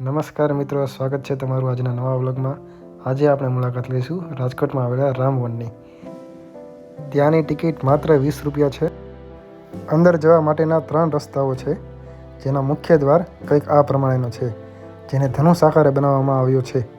નમસ્કાર મિત્રો, સ્વાગત છે તમારું આજના નવા વ્લોગમાં. આજે આપણે મુલાકાત લઈશું રાજકોટમાં આવેલા રામવનની ત્યાંની ટિકિટ માત્ર વીસ રૂપિયા છે. અંદર જવા માટેના ત્રણ રસ્તાઓ છે. જેનો મુખ્ય દ્વાર કંઈક આ પ્રમાણેનો છે. જેને ધનુષ આકારે બનાવવામાં આવ્યો છે.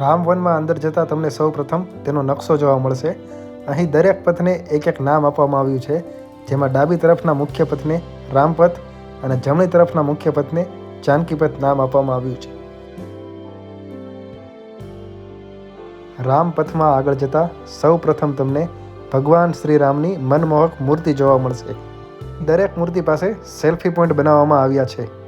રામવનમાં અંદર જતાં તમને સૌ પ્રથમ તેનો નકશો જોવા મળશે. અહીં દરેક પથને એક એક નામ આપવામાં આવ્યું છે, જેમાં ડાબી તરફના મુખ્ય પથને રામપથ અને જમણી તરફના મુખ્ય પથને જાનકીપથ નામ આપવામાં આવ્યું છે. રામપથમાં આગળ જતાં સૌ પ્રથમ તમને ભગવાન શ્રી રામની મનમોહક મૂર્તિ જોવા મળશે. દરેક મૂર્તિ પાસે સેલ્ફી પોઈન્ટ બનાવવામાં આવ્યા છે.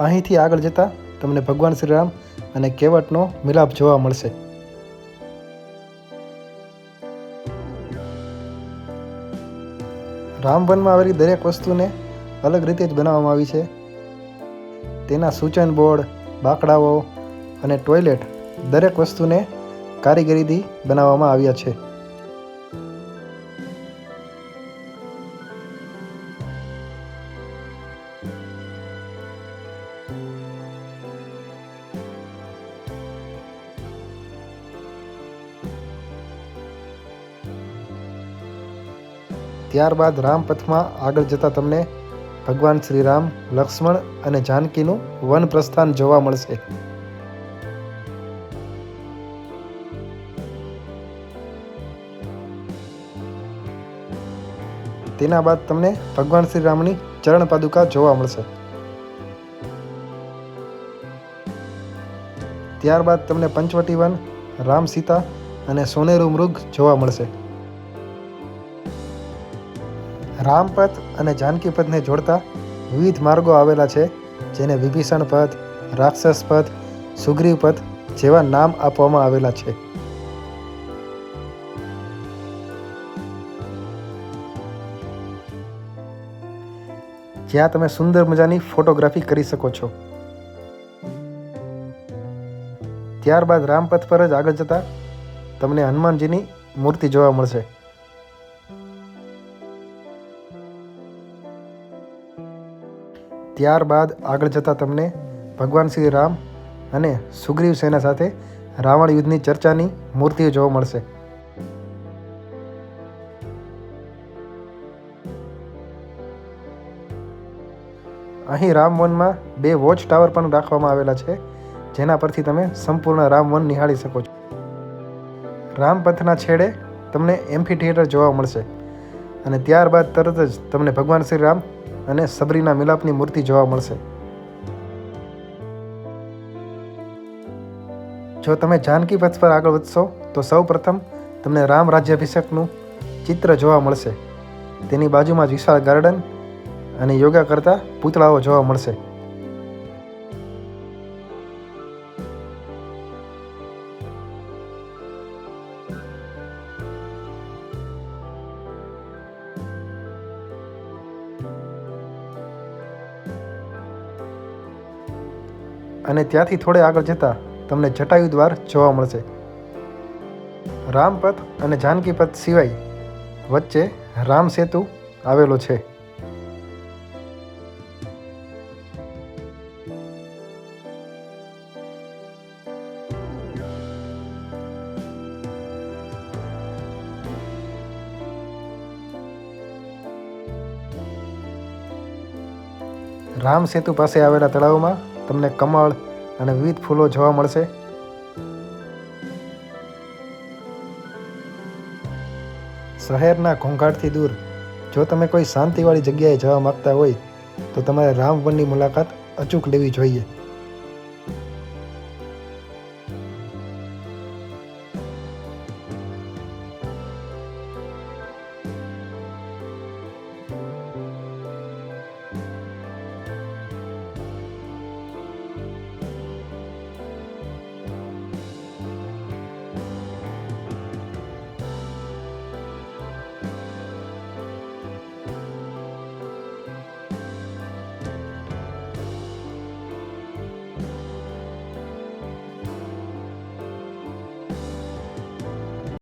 અહીંથી આગળ જતાં તમને ભગવાન શ્રી રામ અને કેવટનો મિલાપ જોવા મળશે. રામવનમાં આવેલી દરેક વસ્તુને અલગ રીતે જ બનાવવામાં આવી છે. તેના સૂચન બોર્ડ, બાકડાઓ અને ટોયલેટ દરેક વસ્તુને કારીગરીથી બનાવવામાં આવ્યા છે. ત્યારબાદ રામપથમાં આગળ જતાં તમને ભગવાન શ્રી રામ લક્ષ્મણ અને જાનકીનું વન પ્રસ્થાન જોવા મળશે. તેના બાદ તમને ભગવાન શ્રી રામની ચરણ પાદુકા જોવા મળશે. ત્યારબાદ તમને પંચવટી વન, રામ સીતા અને સોનેરુ મૃગ જોવા મળશે. રામપથ અને જાનકીપથને જોડતા વિવિધ માર્ગો આવેલા છે, જેને વિભીષણ પથ, રાક્ષસ પથ, સુગ્રીવ પથ જેવા નામ આપવામાં આવેલા છે. જ્યાં તમે સુંદર મજાની ફોટોગ્રાફી કરી શકો છો. ત્યારબાદ રામપથ પર જ આગળ જતાં તમને હનુમાનજીની મૂર્તિ જોવા મળશે. ત્યારબાદ આગળ જતાં તમને ભગવાન શ્રી રામ અને સુગ્રીવ સેના સાથે રાવણ યુદ્ધની ચર્ચાની મૂર્તિઓ જોવા મળશે. અહીં રામવનમાં બે વોચ ટાવર પણ રાખવામાં આવેલા છે, જેના પરથી તમે સંપૂર્ણ રામવન નિહાળી શકો છો. રામપથના છેડે તમને એમ્ફી થિયેટર જોવા મળશે અને ત્યારબાદ તરત જ તમને ભગવાન શ્રી રામ અને સબરીના મિલાપની મૂર્તિ જોવા મળશે. જો તમે જાનકી પથ પર આગળ વધશો, તો સૌ પ્રથમ તમને રામ રાજ્યાભિષેકનું ચિત્ર જોવા મળશે. તેની બાજુમાં જ વિશાળ ગાર્ડન અને યોગા કરતા પૂતળાઓ જોવા મળશે. અને ત્યાંથી થોડે આગળ જતાં તમને જટાયુ દ્વાર જોવા મળશે. રામપથ અને જાનકી પથ સિવાય વચ્ચે રામ સેતુ આવેલો છે. રામ સેતુ પાસે આવેલા તળાવમાં તમને કમળ અને વિવિધ ફૂલો જોવા મળશે. શહેરના ઘોંઘાટથી દૂર, જો તમે કોઈ શાંતિવાળી જગ્યાએ જવા માગતા હોય, તો તમારે રામવનની મુલાકાત અચૂક લેવી જોઈએ.